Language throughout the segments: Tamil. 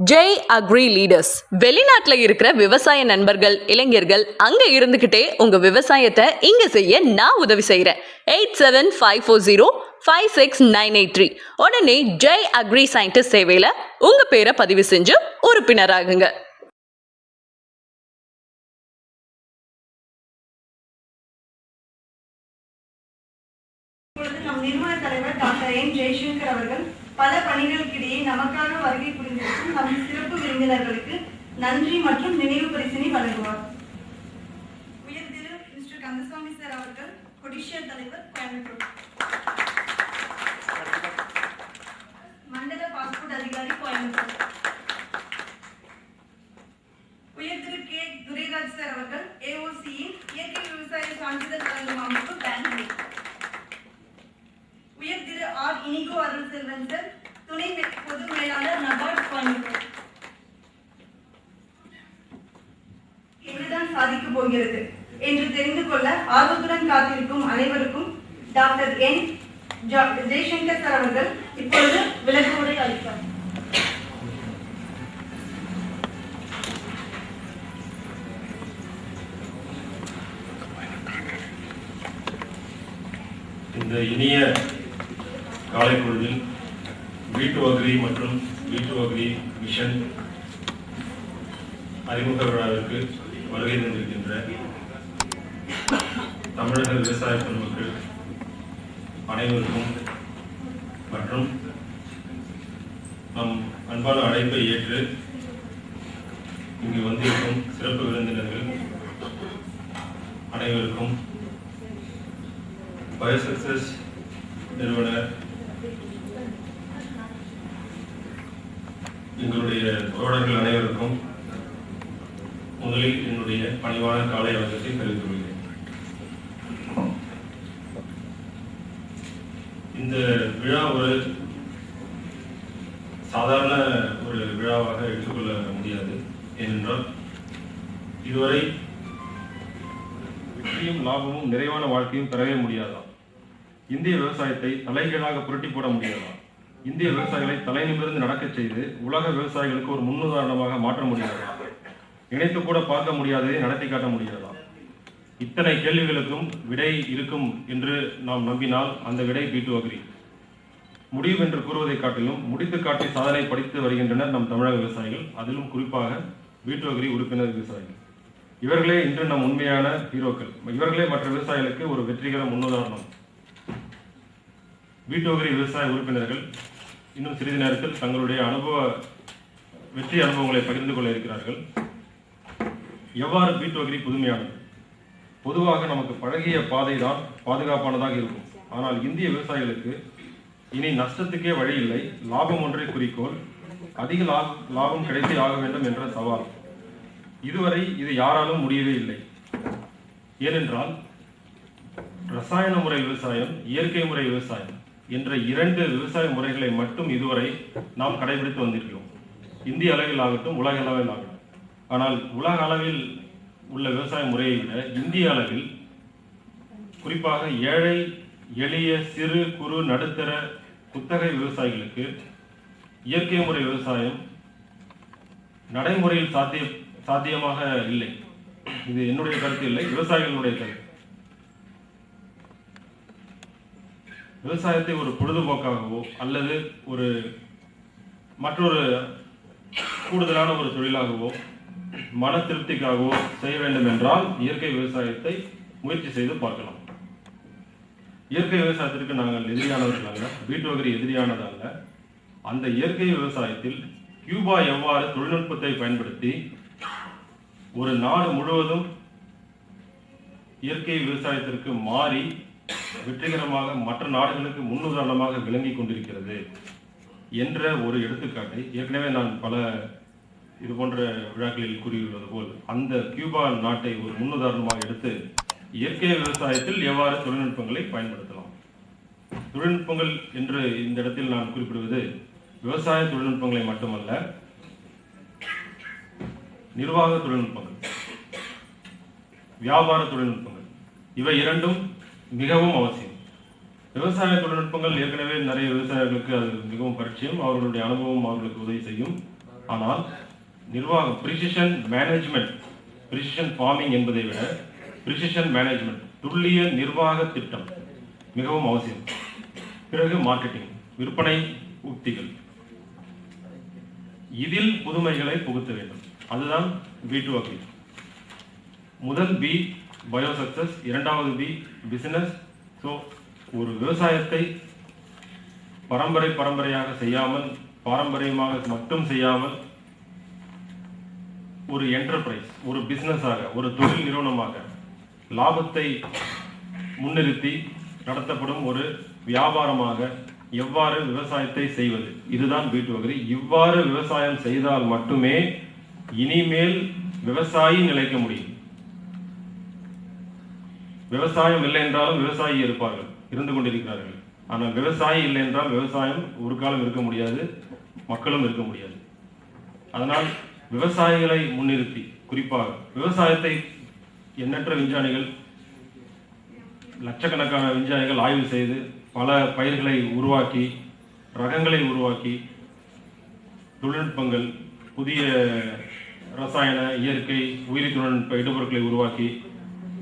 ஜெய் அக்ரி லீடர்ஸ் வெளிநாட்டில் இருக்கிற விவசாய நண்பர்கள் இளைஞர்கள் அங்கே இருந்துக்கிட்டே உங்கள் விவசாயத்தை இங்கே செய்ய நான் உதவி செய்கிறேன் eight seven five four zero five six nine eight three உடனே ஜெய் அக்ரி சயின்டிஸ்ட் சேவையில் உங்கள் பேரை பதிவு செஞ்சு உறுப்பினராகுங்க. நிறுவன தலைவர் டாக்டர் என் ஜெய்சங்கர் அவர்கள் பல பணிகளுக்கிடையே நமக்காக வருகை புரிந்திருக்கும் நம் சிறப்பு விருந்தினர்களுக்கு நன்றி மற்றும் நினைவு பரிசினை வழங்குவார். உயர் திரு மிஸ்டர் கந்தசாமி சார் அவர்கள் கொடிஷியா தலைவர் கோயம்புத்தூர். மண்டல பாஸ்போர்ட் அதிகாரி கோயம்புத்தூர். உயர் திரு கே. துரைராஜ் சார் அவர்கள் ஏஓசியின் இயற்கை விவசாய சான்றிதழ் வழங்கும் அமைப்பு பெங்களூர் உயர் திரு ஆர் இனிகோ அருள் செல்வன் சார் துணை மே- பொது மேலாளர் நபார்ட் கோயம்புத்தூர் என்னதான் சாதிக்க போகிறது என்று தெரிந்து கொள்ள ஆர்வத்துடன் காத்திருக்கும் அனைவருக்கும் டாக்டர் என் ஜா- ஜெய்சங்கர் சார் அவர்கள் இப்பொழுது விளக்குமுறை அளிப்பார் இந்த இனிய காலை பொழுதில் வீட்டு வகரி மற்றும் வீட்டு வகரி மிஷன் அறிமுக விழாவிற்கு வருகை தந்திருக்கின்ற தமிழக விவசாய பெருமக்கள் அனைவருக்கும் மற்றும் நம் அன்பான அழைப்பை ஏற்று இங்கு வந்திருக்கும் சிறப்பு விருந்தினர்கள் அனைவருக்கும். பயோசக்சஸ் நிறுவனர் எங்களுடைய தோழர்கள் அனைவருக்கும் முதலில் என்னுடைய பணிவான காலை வணக்கத்தை தெரிவித்துக் கொள்கிறேன் இந்த விழா ஒரு சாதாரண ஒரு விழாவாக எடுத்துக்கொள்ள முடியாது ஏனென்றால் இதுவரை வெற்றியும் லாபமும் நிறைவான வாழ்க்கையும் பெறவே முடியாதாம் இந்திய விவசாயத்தை தலைகீழாக புரட்டி போட முடியாதாம் இந்திய விவசாயிகளை தலை நிமிர்ந்து நடக்கச் செய்து உலக விவசாயிகளுக்கு ஒரு முன்னுதாரணமாக மாற்ற முடியாதா? நினைத்து கூட பார்க்க முடியாததை நடத்தி காட்ட முடியாதா? இத்தனை கேள்விகளுக்கும் விடை இருக்கும் என்று நாம் நம்பினால் அந்த விடை பீட்டு அக்ரி. முடியும் என்று கூறுவதை காட்டிலும் முடித்து காட்டி சாதனை படித்து வருகின்றனர் நம் தமிழக விவசாயிகள். அதிலும் குறிப்பாக பீட்டு உறுப்பினர் விவசாயிகள். இவர்களே இன்று நம் உண்மையான ஹீரோக்கள். இவர்களே மற்ற விவசாயிகளுக்கு ஒரு வெற்றிகர முன்னுதாரணம். வீட்டோகரி விவசாய உறுப்பினர்கள் இன்னும் சிறிது நேரத்தில் தங்களுடைய அனுபவ வெற்றி அனுபவங்களை பகிர்ந்து கொள்ள இருக்கிறார்கள். எவ்வாறு வீட்டோகரி புதுமையானது? பொதுவாக நமக்கு பழகிய பாதை தான் பாதுகாப்பானதாக இருக்கும். ஆனால் இந்திய விவசாயிகளுக்கு இனி நஷ்டத்துக்கே வழி இல்லை. லாபம் ஒன்றே குறிக்கோள் அதிக லாபம் கிடைத்தே ஆக வேண்டும் என்ற சவால். இதுவரை இது யாராலும் முடியவே இல்லை. ஏனென்றால் ரசாயன முறை விவசாயம் இயற்கை முறை விவசாயம் என்ற இரண்டு விவசாய முறைகளை மட்டும் இதுவரை நாம் கடைபிடித்து வந்திருக்கிறோம். இந்திய அளவில் ஆகட்டும் உலக அளவில் ஆகட்டும் ஆனால் உலக அளவில் உள்ள விவசாய முறையை விட இந்திய அளவில் குறிப்பாக ஏழை எளிய சிறு குறு நடுத்தர குத்தகை விவசாயிகளுக்கு இயற்கை முறை விவசாயம் நடைமுறையில் சாத்திய சாத்தியமாக இல்லை. இது என்னுடைய கருத்து இல்லை விவசாயிகளுடைய கருத்து. விவசாயத்தை ஒரு பொழுதுபோக்காகவோ அல்லது ஒரு மற்றொரு கூடுதலான ஒரு தொழிலாகவோ மன திருப்திக்காகவோ செய்ய வேண்டும் என்றால் இயற்கை விவசாயத்தை முயற்சி செய்து பார்க்கலாம். இயற்கை விவசாயத்திற்கு நாங்கள் எதிரியானவர்கள் அல்ல வகை எதிரியானது அல்ல அந்த இயற்கை விவசாயத்தில் கியூபா எவ்வாறு தொழில்நுட்பத்தை பயன்படுத்தி ஒரு நாடு முழுவதும் இயற்கை விவசாயத்திற்கு மாறி வெற்றிகரமாக மற்ற நாடுகளுக்கு முன்னுதாரணமாக விளங்கி கொண்டிருக்கிறது என்ற ஒரு எடுத்துக்காட்டை ஏற்கனவே நான் பல இது போன்ற விழாக்களில் கூறியுள்ளது போல் அந்த கியூபா நாட்டை ஒரு முன்னுதாரணமாக எடுத்து இயற்கை விவசாயத்தில் எவ்வாறு தொழில்நுட்பங்களை பயன்படுத்தலாம். தொழில்நுட்பங்கள் என்று இந்த இடத்தில் நான் குறிப்பிடுவது விவசாய தொழில்நுட்பங்களை மட்டுமல்ல நிர்வாக தொழில்நுட்பங்கள் வியாபார தொழில்நுட்பங்கள் இவை இரண்டும் மிகவும் அவசியம். விவசாய தொழில்நுட்பங்கள் ஏற்கனவே நிறைய விவசாயிகளுக்கு அது மிகவும் பரிச்சயம் அவர்களுடைய அனுபவம் அவர்களுக்கு உதவி செய்யும். ஆனால் நிர்வாகம் ப்ரிசிஷன் மேனேஜ்மெண்ட் ப்ரிசிஷன் ஃபார்மிங் என்பதை விட ப்ரிசிஷன் மேனேஜ்மெண்ட் துல்லிய நிர்வாக திட்டம் மிகவும் அவசியம். பிறகு மார்க்கெட்டிங் விற்பனை உக்திகள் இதில் புதுமைகளை புகுத்த வேண்டும். அதுதான் பி டு வகை முதல் பி பயோ சக்சஸ் இரண்டாவது பி பிசினஸ் ஸோ ஒரு விவசாயத்தை பரம்பரை பரம்பரையாக செய்யாமல் பாரம்பரியமாக மட்டும் செய்யாமல் ஒரு என்டர்பிரைஸ் ஒரு பிசினஸாக ஒரு தொழில் நிறுவனமாக லாபத்தை முன்னிறுத்தி நடத்தப்படும் ஒரு வியாபாரமாக எவ்வாறு விவசாயத்தை செய்வது? இதுதான் வீட்டு வகை. இவ்வாறு விவசாயம் செய்தால் மட்டுமே இனிமேல் விவசாயி நிலைக்க முடியும். விவசாயம் இல்லை என்றாலும் விவசாயி இருப்பார்கள். இருந்து கொண்டிருக்கிறார்கள். ஆனால் விவசாயி இல்லை என்றால் விவசாயம் ஒரு காலம் இருக்க முடியாது மக்களும் இருக்க முடியாது. அதனால் விவசாயிகளை முன்னிறுத்தி குறிப்பாக விவசாயத்தை எண்ணற்ற விஞ்ஞானிகள் லட்சக்கணக்கான விஞ்ஞானிகள் ஆய்வு செய்து பல பயிர்களை உருவாக்கி ரகங்களை உருவாக்கி தொழில்நுட்பங்கள் புதிய ரசாயன இயற்கை உயிரி தொழில்நுட்ப இடுபொருட்களை உருவாக்கி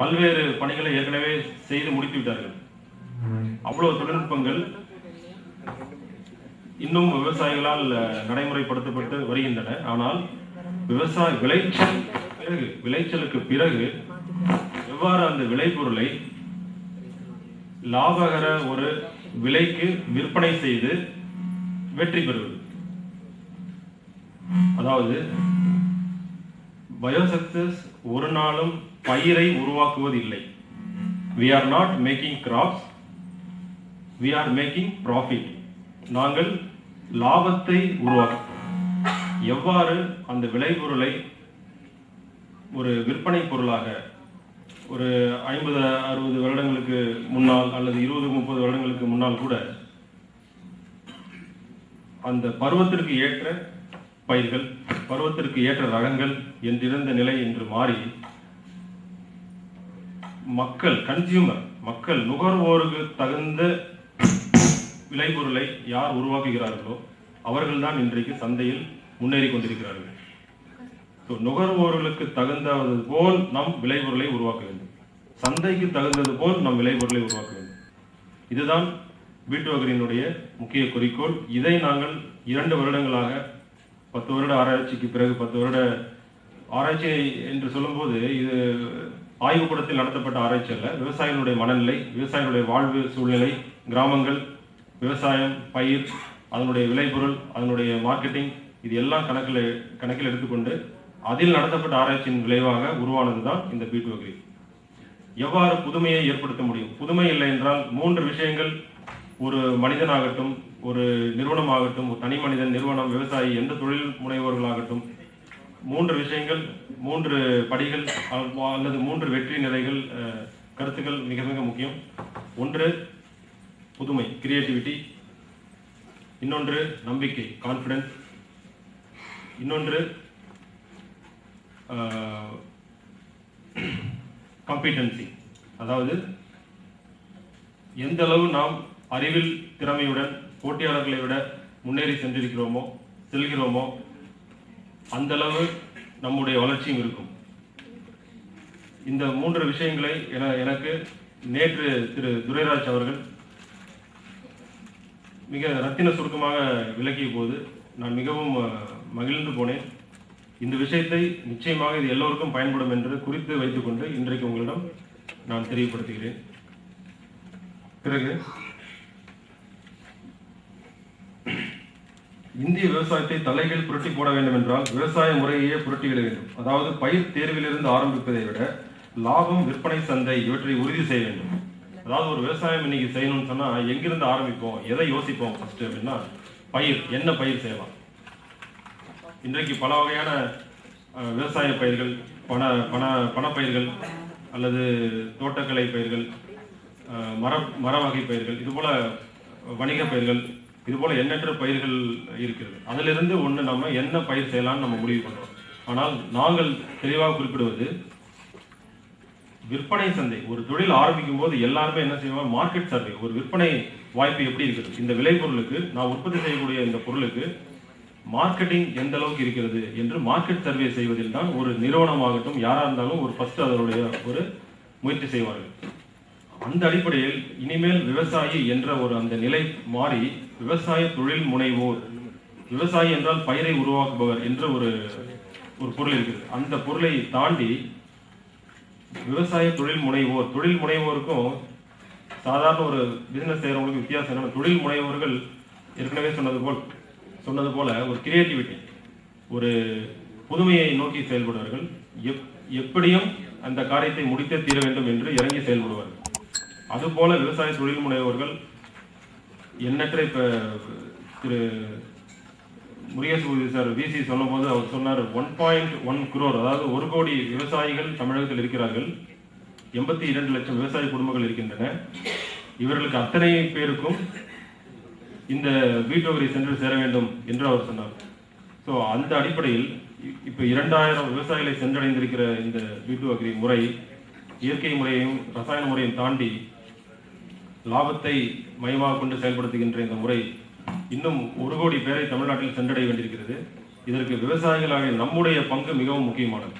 பல்வேறு பணிகளை ஏற்கனவே செய்து முடித்து விட்டார்கள். அவ்வளவு தொழில்நுட்பங்கள் இன்னும் விவசாயிகளால் நடைமுறைப்படுத்தப்பட்டு வருகின்றன. ஆனால் விவசாய விளைச்சல் பிறகு விளைச்சலுக்கு பிறகு எவ்வாறு அந்த விளைபொருளை லாபகர ஒரு விலைக்கு விற்பனை செய்து வெற்றி பெறுவது. அதாவது பயோசக்சஸ் ஒரு நாளும் பயிரை உருவாக்குவதில்லை. We are not making crops we are making profit நாங்கள் லாபத்தை உருவாக்குவோம் எவ்வாறு அந்த விளைபொருளை ஒரு விற்பனை பொருளாக ஒரு ஐம்பது அறுபது வருடங்களுக்கு முன்னால் அல்லது இருபது முப்பது வருடங்களுக்கு முன்னால் கூட அந்த பருவத்திற்கு ஏற்ற பயிர்கள் பருவத்திற்கு ஏற்ற ரகங்கள் என்றிருந்த நிலை இன்று மாறி மக்கள் கன்சியூமர் மக்கள் நுகர்வோருக்கு தகுந்த விளைபொருளை யார் உருவாக்குகிறார்களோ அவர்கள்தான் இன்றைக்கு சந்தையில் முன்னேறி கொண்டிருக்கிறார்கள். நுகர்வோர்களுக்கு தகுந்தது போல் நம் விளைபொருளை உருவாக்க வேண்டும். சந்தைக்கு தகுந்தது போல் நம் விளைபொருளை உருவாக்க வேண்டும். இதுதான் வீட்டுவகரினுடைய முக்கிய குறிக்கோள். இதை நாங்கள் இரண்டு வருடங்களாக பத்து வருட ஆராய்ச்சிக்கு பிறகு பத்து வருட ஆராய்ச்சி என்று சொல்லும்போது இது ஆய்வுக்கூடத்தில் நடத்தப்பட்ட ஆராய்ச்சி அல்ல. விவசாயிகளுடைய மனநிலை விவசாயிகளுடைய வாழ்வு சூழ்நிலை கிராமங்கள் விவசாயம் பயிர் அதனுடைய விளைபொருள் அதனுடைய மார்க்கெட்டிங் இது எல்லாம் கணக்கில் கணக்கில் எடுத்துக்கொண்டு அதில் நடத்தப்பட்ட ஆராய்ச்சியின் விளைவாக உருவானது தான் இந்த பீட்டு வகை எவ்வாறு புதுமையை ஏற்படுத்த முடியும்? புதுமை இல்லை என்றால் மூன்று விஷயங்கள் ஒரு மனிதனாகட்டும் ஒரு நிறுவனமாகட்டும் ஒரு தனி மனிதன் நிறுவனம் விவசாயி எந்த தொழில் முனைவோர்களாகட்டும் மூன்று விஷயங்கள் மூன்று படிகள் அல்லது மூன்று வெற்றி நிலைகள் கருத்துக்கள் மிக மிக முக்கியம். ஒன்று புதுமை கிரியேட்டிவிட்டி இன்னொன்று நம்பிக்கை கான்ஃபிடென்ஸ் இன்னொன்று காம்பிட்டன்சி அதாவது எந்த அளவு நாம் அறிவில் திறமையுடன் போட்டியாளர்களை விட முன்னேறி சென்றிருக்கிறோமோ செல்கிறோமோ அந்த அளவு நம்முடைய வளர்ச்சியும் இருக்கும். இந்த மூன்று விஷயங்களை என எனக்கு நேற்று திரு துரைராஜ் அவர்கள் மிக ரத்தின சுருக்கமாக விளக்கிய போது நான் மிகவும் மகிழ்ந்து போனேன். இந்த விஷயத்தை நிச்சயமாக இது எல்லோருக்கும் பயன்படும் என்று குறித்து வைத்துக்கொண்டு இன்றைக்கு உங்களிடம் நான் தெரியப்படுத்துகிறேன். பிறகு இந்திய விவசாயத்தை தலைகள் புரட்டி போட வேண்டும் என்றால் விவசாய முறையையே புரட்டிவிட வேண்டும். அதாவது பயிர் தேர்விலிருந்து ஆரம்பிப்பதை விட லாபம் விற்பனை சந்தை இவற்றை உறுதி செய்ய வேண்டும். அதாவது ஒரு விவசாயம் இன்னைக்கு செய்யணும்னு சொன்னால் எங்கிருந்து ஆரம்பிப்போம்? எதை யோசிப்போம் ஃபர்ஸ்ட் அப்படின்னா பயிர் என்ன பயிர் செய்யலாம்? இன்றைக்கு பல வகையான விவசாய பயிர்கள் பண பண பணப்பயிர்கள் அல்லது தோட்டக்கலை பயிர்கள் மர மர வகை பயிர்கள் இதுபோல் வணிக பயிர்கள் இதுபோல் எண்ணற்ற பயிர்கள் இருக்கிறது. அதிலிருந்து ஒன்று நம்ம என்ன பயிர் செய்யலாம்னு நம்ம முடிவு பண்ணுறோம் ஆனால் நாங்கள் தெளிவாக குறிப்பிடுவது விற்பனை சந்தை ஒரு தொழில் ஆரம்பிக்கும் போது எல்லாருமே என்ன செய்வாங்க? மார்க்கெட் சர்வே ஒரு விற்பனை வாய்ப்பு எப்படி இருக்கிறது இந்த விளைபொருளுக்கு நான் உற்பத்தி செய்யக்கூடிய இந்த பொருளுக்கு மார்க்கெட்டிங் எந்த அளவுக்கு இருக்கிறது என்று மார்க்கெட் சர்வே செய்வதில் தான் ஒரு நிறுவனமாகட்டும் யாராக இருந்தாலும் ஒரு ஃபர்ஸ்ட் அதனுடைய ஒரு முயற்சி செய்வார்கள். அந்த அடிப்படையில் இனிமேல் விவசாயி என்ற ஒரு அந்த நிலை மாறி விவசாய தொழில் முனைவோர் விவசாயி என்றால் பயிரை உருவாக்குபவர் என்ற ஒரு ஒரு பொருள் இருக்குது. அந்த பொருளை தாண்டி விவசாய தொழில் முனைவோர் தொழில் முனைவோருக்கும் சாதாரண ஒரு பிசினஸ் செய்கிறவங்களுக்கு வித்தியாசம் என்னன்னா தொழில் முனைவோர்கள் ஏற்கனவே சொன்னது போல் சொன்னது போல ஒரு கிரியேட்டிவிட்டி ஒரு புதுமையை நோக்கி செயல்படுவார்கள். எப் எப்படியும் அந்த காரியத்தை முடித்தே தீர வேண்டும் என்று இறங்கி செயல்படுவார்கள். அதுபோல விவசாய தொழில் முனைவோர்கள் எண்ணற்ற இப்போ திரு முருகேசு சார் விசி சொன்னபோது அவர் சொன்னார் ஒன் பாயிண்ட் ஒன் குரோர் அதாவது ஒரு கோடி விவசாயிகள் தமிழகத்தில் இருக்கிறார்கள். எண்பத்தி இரண்டு லட்சம் விவசாய குடும்பங்கள் இருக்கின்றன. இவர்களுக்கு அத்தனை பேருக்கும் இந்த வீட்டு சென்று சேர வேண்டும் என்று அவர் சொன்னார். ஸோ அந்த அடிப்படையில் இப்போ இரண்டாயிரம் விவசாயிகளை சென்றடைந்திருக்கிற இந்த வீட்டு வரி முறை இயற்கை முறையையும் ரசாயன முறையும் தாண்டி லாபத்தை மையமாக கொண்டு செயல்படுத்துகின்ற இந்த முறை இன்னும் ஒரு கோடி பேரை தமிழ்நாட்டில் சென்றடைய வேண்டியிருக்கிறது. இதற்கு விவசாயிகளாக நம்முடைய பங்கு மிகவும் முக்கியமானது.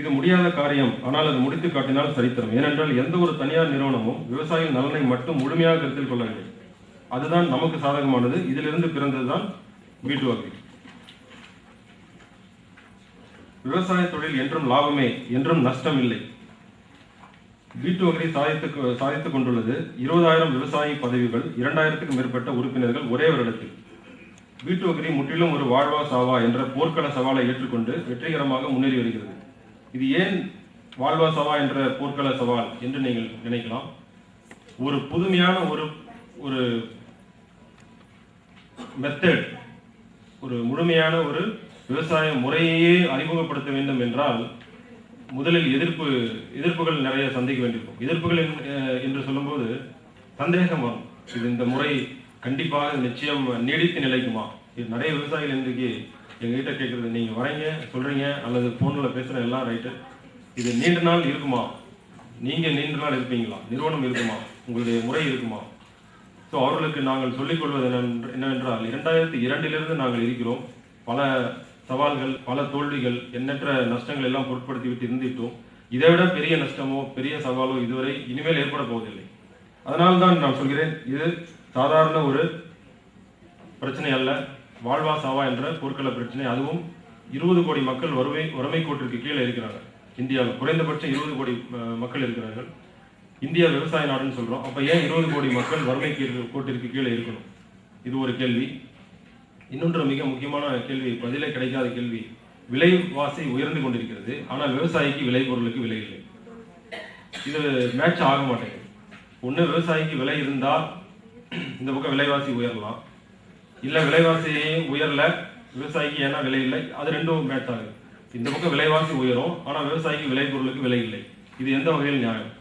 இது முடியாத காரியம் ஆனால் அது முடித்து காட்டினால் சரித்திரம். ஏனென்றால் எந்த ஒரு தனியார் நிறுவனமும் விவசாயிகள் நலனை மட்டும் முழுமையாக கருத்தில் கொள்ளவில்லை அதுதான் நமக்கு சாதகமானது. இதிலிருந்து பிறந்ததுதான் வீட்டு வகை. விவசாய தொழில் என்றும் லாபமே என்றும் நஷ்டம் இல்லை வீட்டு வகை சாதித்து சாதித்துக் கொண்டுள்ளது. இருபதாயிரம் விவசாய பதவிகள் இரண்டாயிரத்துக்கும் மேற்பட்ட உறுப்பினர்கள் ஒரே வருடத்தில். வீட்டு வகை முற்றிலும் ஒரு வாழ்வா சாவா என்ற போர்க்கள சவாலை ஏற்றுக்கொண்டு வெற்றிகரமாக முன்னேறி வருகிறது. இது ஏன் வாழ்வா சவா என்ற போர்க்கள சவால் என்று நீங்கள் நினைக்கலாம்? ஒரு புதுமையான ஒரு ஒரு மெத்தட் ஒரு முழுமையான ஒரு விவசாய முறையையே அறிமுகப்படுத்த வேண்டும் என்றால் முதலில் எதிர்ப்பு எதிர்ப்புகள் நிறைய சந்திக்க வேண்டியிருக்கும். எதிர்ப்புகள் என்று சொல்லும்போது சந்தேகம் வரும். இது இந்த முறை கண்டிப்பாக நிச்சயம் நீடித்து நிலைக்குமா? இது நிறைய விவசாயிகள் இன்றைக்கு எங்ககிட்ட கேட்குறது நீங்கள் வரீங்க சொல்கிறீங்க அல்லது ஃபோனில் பேசுகிற எல்லாம் ரைட்டு இது நீண்ட நாள் இருக்குமா? நீங்கள் நீண்ட நாள் இருப்பீங்களா? நிறுவனம் இருக்குமா? உங்களுடைய முறை இருக்குமா? ஸோ அவர்களுக்கு நாங்கள் சொல்லிக்கொள்வது என்னவென்றால் இரண்டாயிரத்தி இரண்டிலிருந்து நாங்கள் இருக்கிறோம். பல சவால்கள் பல தோல்விகள் எண்ணற்ற நஷ்டங்கள் எல்லாம் பொருட்படுத்தி விட்டு இருந்துட்டோம் இதை விட பெரிய நஷ்டமோ பெரிய சவாலோ இதுவரை இனிமேல் ஏற்பட போவதில்லை. அதனால் தான் நான் சொல்கிறேன் இது சாதாரண ஒரு பிரச்சனை அல்ல. வாழ்வா சாவா என்ற போர்க்கள பிரச்சனை. அதுவும் இருபது கோடி மக்கள் வறுமை வறுமை கோட்டிற்கு கீழே இருக்கிறாங்க இந்தியாவில் குறைந்தபட்சம் இருபது கோடி மக்கள் இருக்கிறார்கள். இந்தியா விவசாய நாடுன்னு சொல்கிறோம் அப்போ ஏன் இருபது கோடி மக்கள் வறுமை கீழ் கோட்டிற்கு கீழே இருக்கணும்? இது ஒரு கேள்வி. இன்னொன்று மிக முக்கியமான கேள்வி பதிலே கிடைக்காத கேள்வி. விலைவாசி உயர்ந்து கொண்டிருக்கிறது. ஆனால் விவசாயிக்கு விளைபொருளுக்கு விலை இல்லை. இது மேட்ச் ஆக மாட்டேங்குது. ஒன்று விவசாயிக்கு விலை இருந்தால் இந்த பக்கம் விலைவாசி உயரலாம். இல்லை விலைவாசி உயரல விவசாயிக்கு ஏன்னா விலை இல்லை. அது ரெண்டும் மேட்ச் ஆகுது. இந்த பக்கம் விலைவாசி உயரும் ஆனால் விவசாயிக்கு விளைபொருளுக்கு விலை இல்லை. இது எந்த வகையில் நியாயம்?